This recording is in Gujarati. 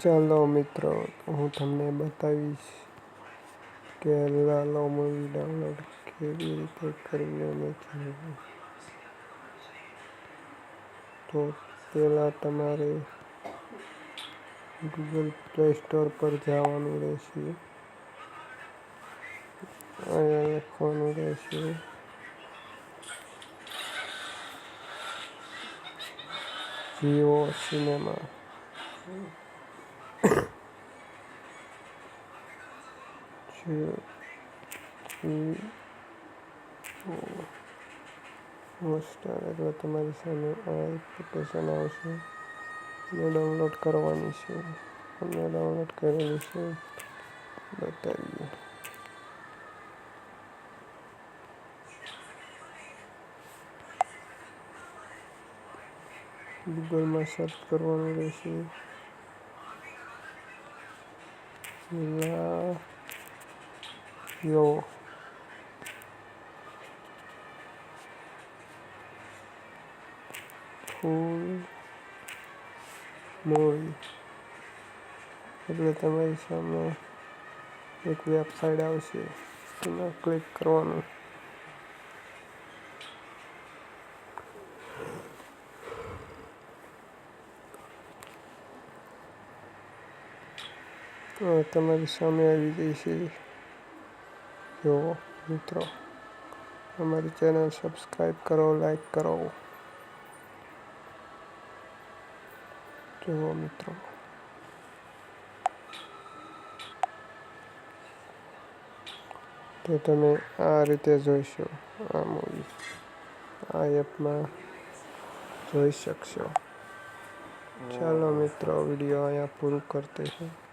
ચાલો મિત્રો, હું તમને બતાવીશ કે લાલો મૂવી ડાઉનલોડ કેવી રીતે કરવી અને તો પહેલાં તમારે ગૂગલ પ્લે સ્ટોર પર જવાનું રહેશે. અહીંયા લખવાનું રહેશે. જીઓ સિનેમા. હોટસ્ટાર એટલે તમારી સામે આ એપ્લિકેશન આવશે. મેં ડાઉનલોડ કરવાની છે. અમે ડાઉનલોડ કરેલી છે. બતાવીએ. ગૂગલમાં સર્ચ કરવાનું રહેશે. લા. યો ફૂલ મૂવી એટલે તમારી સામે એક વેબસાઇટ આવશે તેમાં ક્લિક કરવાનું. તમારી સામે આવી ગઈ છે જો મિત્રો, અમારી ચેનલ સબસ્ક્રાઈબ કરો લાઈક કરો. જુઓ મિત્રો. તો તમે આ રીતે જોઈશો, આ મૂવી. આ એપમાં જોઈ શકશો. ચાલો મિત્રો, વીડિયો અહીંયા પૂરું કરતે हैं